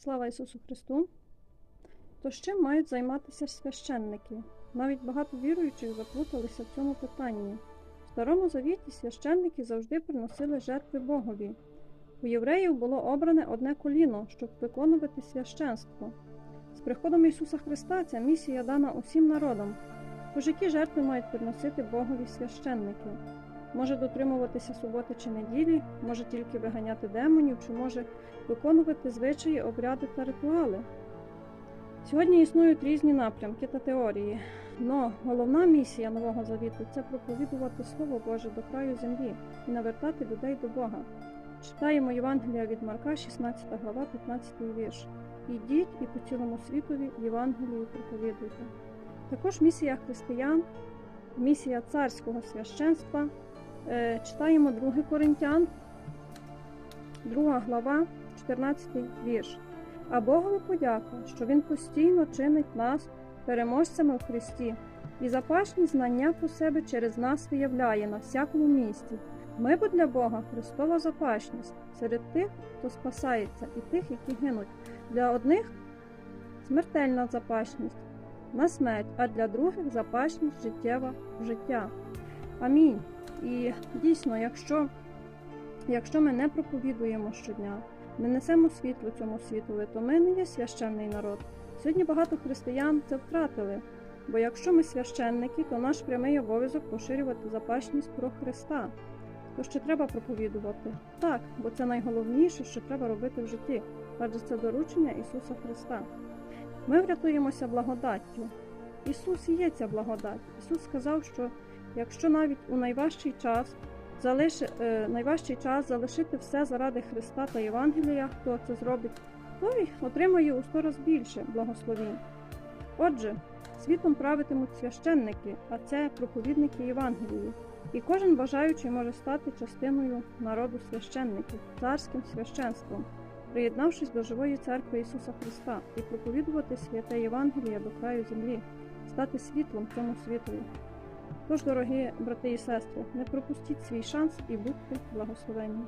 Слава Ісусу Христу! То з чим мають займатися священники? Навіть багато віруючих заплуталися в цьому питанні. В Старому Завіті священники завжди приносили жертви Богові. У євреїв було обране одне коліно, щоб виконувати священство. З приходом Ісуса Христа ця місія дана усім народам. Тож які жертви мають приносити Богові священники? Може дотримуватися суботи чи неділі, може тільки виганяти демонів, чи може виконувати звичаї, обряди та ритуали. Сьогодні існують різні напрямки та теорії, але головна місія Нового Завіту це проповідувати Слово Боже до краю землі і навертати людей до Бога. Читаємо Євангелія від Марка, 16 глава, 15 вірш. Ідіть і по цілому світові Євангелію проповідуйте. Також місія християн, місія царського священства. Е, Читаємо 2 Коринтян, 2 глава, 14 вірш. А Богові подяка, що Він постійно чинить нас переможцями в Христі, і запашні знання про себе через нас виявляє на всякому місці. Ми бо для Бога Христова запашність серед тих, хто спасається, і тих, які гинуть. Для одних смертельна запашність на смерть, а для других запашність життєва в життя. Амінь. І дійсно, якщо, якщо ми не проповідуємо щодня, не несемо світло цьому світові, то ми не є священний народ. Сьогодні багато християн це втратили. Бо якщо ми священники, то наш прямий обов'язок поширювати запашність про Христа. То ще треба проповідувати? Так, бо це найголовніше, що треба робити в житті, адже це доручення Ісуса Христа. Ми врятуємося благодаттю. Ісус є ця благодать. Ісус сказав, що якщо навіть у найважчий час залиши, е, найважчий час залишити все заради Христа та Євангелія, хто це зробить, той отримає у сто раз більше благословінь. Отже, світом правитимуть священники, а це проповідники Євангелії. І кожен бажаючий може стати частиною народу священників, царським священством, приєднавшись до живої церкви Ісуса Христа і проповідувати святе Євангеліє до краю землі, стати світлом цьому світові. Тож, дорогі брати і сестри, не пропустіть свій шанс і будьте благословенні.